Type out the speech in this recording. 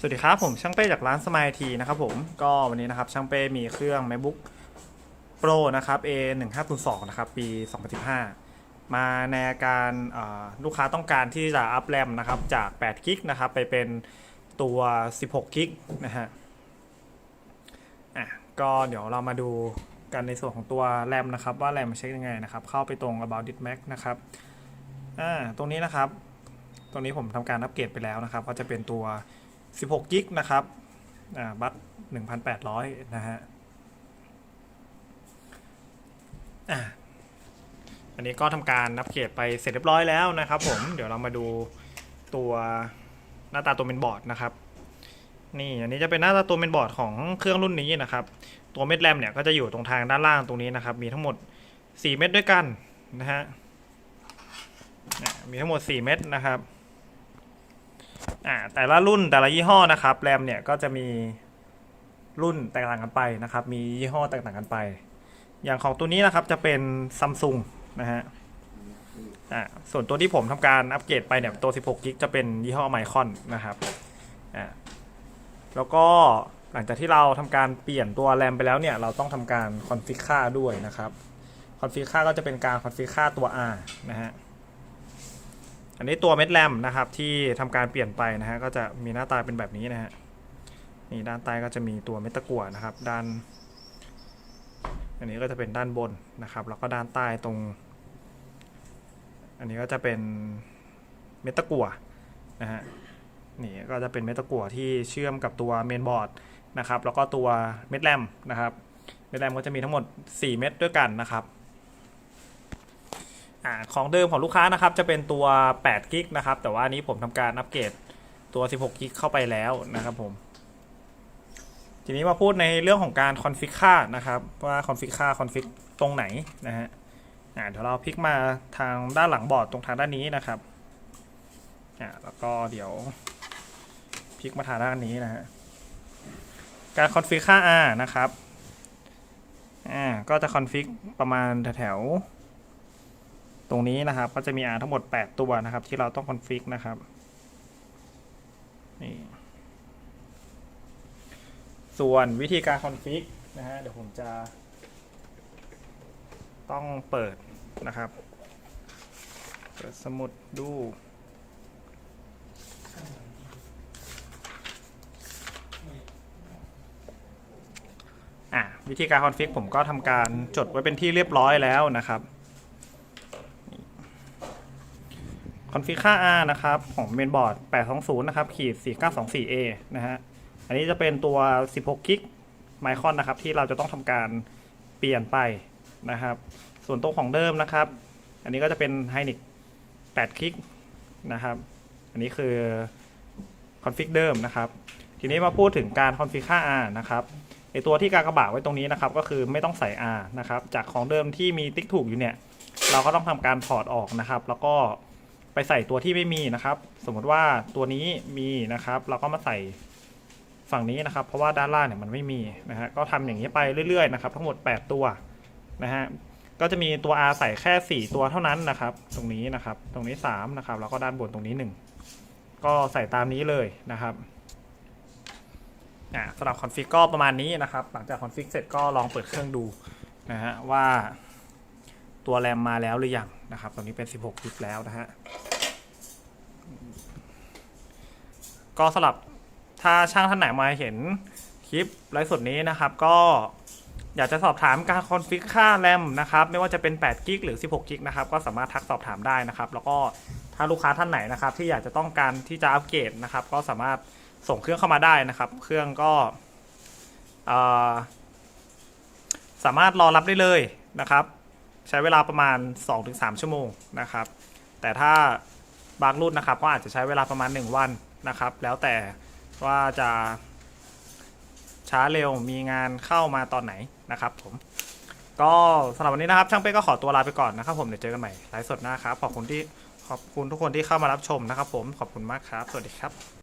สวัสดีครับ ผมช่างเป้จากร้านสมายทีนะครับผมก็วันนี้นะครับช่างเป้มีเครื่อง macbook pro นะครับ a 1 5 0 2นะครับปี 2015 มาในอาการลูกค้าต้องการที่จะอัพแรมนะครับจาก8กิกนะครับไปเป็นตัว 16กิกนะฮะอะก็เดี๋ยวเรามาดูกันในส่วนของตัวแรมนะครับ ว่าแรมใช้ยังไงนะครับ เข้าไปตรง about it max นะครับอ่าตรงนี้นะครับ ตรงนี้ผมทำการอัปเกรดไปแล้วนะครับ ก็จะเป็นตัว 16กิกนะครับอ่าบัตร1,800 นะฮะอ่าอันนี้ก็ทำการอัปเกรดไปเสร็จเรียบร้อยแล้วนะครับผม เดี๋ยวเรามาดูตัวหน้าตาตัวเมนบอร์ดนะครับ นี่อันนี้จะเป็นหน้าตาตัวเมนบอร์ดของเครื่องรุ่นนี้นะครับ ตัวเม็ดแรมเนี่ยก็จะอยู่ตรงทางด้านล่างตรงนี้นะครับ มีทั้งหมด 4 เม็ดด้วยกันนะฮะ มีทั้งหมด 4 เม็ดนะครับ อ่าแต่ละรุ่นแต่ละยี่ห้อนะครับแรมเนี่ยก็จะมีรุ่นแตกต่างกันไปนะครับ มียี่ห้อแตกต่างกันไป อย่างของตัวนี้นะครับจะเป็นซัมซุงนะฮะอ่าส่วนตัวที่ผมทำการอัปเกรดไปเนี่ยตัว 16กิกจะเป็นยี่ห้อไมคอนนะครับอ่าแล้วก็หลังจากที่เราทำการเปลี่ยนตัวแรมไปแล้วเนี่ยเราต้องทำการคอนฟิกค่าด้วยนะครับคอนฟิกค่าก็จะเป็นการคอนฟิกค่าตัว R นะฮะ อันนี้ตัวเม็ดแรมนะครับที่ทำการเปลี่ยนไปนะฮะก็จะมีหน้าตาเป็นแบบนี้นะฮะนี่ด้านใต้ก็จะมีตัวเม็ดตะกั่วนะครับ ด้าน อันนี้ก็จะเป็นด้านบนนะครับ แล้วก็ด้านใต้ตรง อันนี้ก็จะเป็นเม็ดตะกั่วนะฮะนี่ก็จะเป็นเม็ดตะกั่วที่เชื่อมกับตัวเมนบอร์ดนะครับ แล้วก็ตัวเม็ดแรมนะครับ เม็ดแรมก็จะมีทั้งหมด 4 เม็ดด้วยกันนะครับ อ่าของเดิมของลูกค้านะครับจะเป็นตัว8กิกนะครับแต่ว่านี้ผมทำการอัปเกรดตัว 16กิกเข้าไปแล้วนะครับผมทีนี้มาพูดในเรื่องของการคอนฟิกค่านะครับว่าคอนฟิกค่าคอนฟิกตรงไหนนะฮะอ่าเดี๋ยวเราพลิกมาทางด้านหลังบอร์ดตรงทางด้านนี้นะครับแล้วก็เดี๋ยวพลิกมาทางด้านนี้นะฮะการคอนฟิกค่า R นะครับก็จะคอนฟิกประมาณแถวๆ ตรงนี้นะครับก็จะมี R ทั้งหมด 8 ตัวนะครับ ที่เราต้องคอนฟิกนะครับนี่ส่วนวิธีการคอนฟิกนะฮะเดี๋ยวผมจะต้องเปิดนะครับ เปิดสมุดดูอะวิธีการคอนฟิกผมก็ทำการจดไว้เป็นที่เรียบร้อยแล้วนะครับ คอนฟิกค่า R นะครับ ของเมนบอร์ด820 นะครับ ขีด 4924A นะฮะ อันนี้จะเป็นตัว 16 กิกไมคอนนะครับ ที่เราจะต้องทำการเปลี่ยนไปนะครับ ส่วนตัวของเดิมนะครับ อันนี้ก็จะเป็น Hynix 8กิกนะครับ อันนี้คือคอนฟิกเดิมนะครับ ทีนี้มาพูดถึงการคอนฟิกค่า R นะครับไอตัวที่การกระบะไว้ตรงนี้นะครับ ก็คือไม่ต้องใส่ R นะครับ จากของเดิมที่มีติ๊กถูกอยู่เนี่ย เราก็ต้องทำการถอดออกนะครับ แล้วก็ ไปใส่ตัวที่ไม่มีนะครับ สมมติว่าตัวนี้มีนะครับ เราก็มาใส่ฝั่งนี้นะครับ เพราะว่าด้านล่างเนี่ยมันไม่มีนะฮะก็ทำอย่างนี้ไปเรื่อยๆนะครับ ทั้งหมด 8 ตัวนะฮะก็จะมีตัว R ใส่แค่ 4 ตัวเท่านั้นนะครับ ตรงนี้นะครับ ตรงนี้3นะครับแล้วก็ด้านบนตรงนี้ 1 ก็ใส่ตามนี้เลยนะครับอ่าสำหรับคอนฟิกก็ประมาณนี้นะครับ หลังจากคอนฟิกเสร็จก็ลองเปิดเครื่องดูนะฮะว่า ตัวแรมมาแล้วหรือยังนะครับ ตอนนี้เป็น 16 กิกแล้วนะฮะ ก็สำหรับถ้าช่างท่านไหนมาเห็นคลิปไลฟ์สดนี้นะครับ ก็อยากจะสอบถามการคอนฟิกค่าแรมนะครับ ไม่ว่าจะเป็น8กิกหรือ 16กิกนะครับ ก็สามารถทักสอบถามได้นะครับ แล้วก็ถ้าลูกค้าท่านไหนนะครับ ที่อยากจะต้องการที่จะอัปเกรดนะครับ ก็สามารถส่งเครื่องเข้ามาได้นะครับ เครื่องก็สามารถรอรับได้เลยนะครับ ใช้เวลาประมาณ 2-3 ชั่วโมงนะครับ แต่ถ้าบางรุ่นนะครับก็อาจจะใช้เวลาประมาณ 1 วันนะครับ แล้วแต่ว่าจะช้าเร็วมีงานเข้ามาตอนไหนนะครับผมก็สำหรับวันนี้นะครับ ช่างเป้ก็ขอตัวลาไปก่อนนะครับ ผมเดี๋ยวเจอกันใหม่ไลฟ์สดหน้าครับขอบคุณที่ขอบคุณทุกคนที่เข้ามารับชมนะครับ ผมขอบคุณมากครับ สวัสดีครับ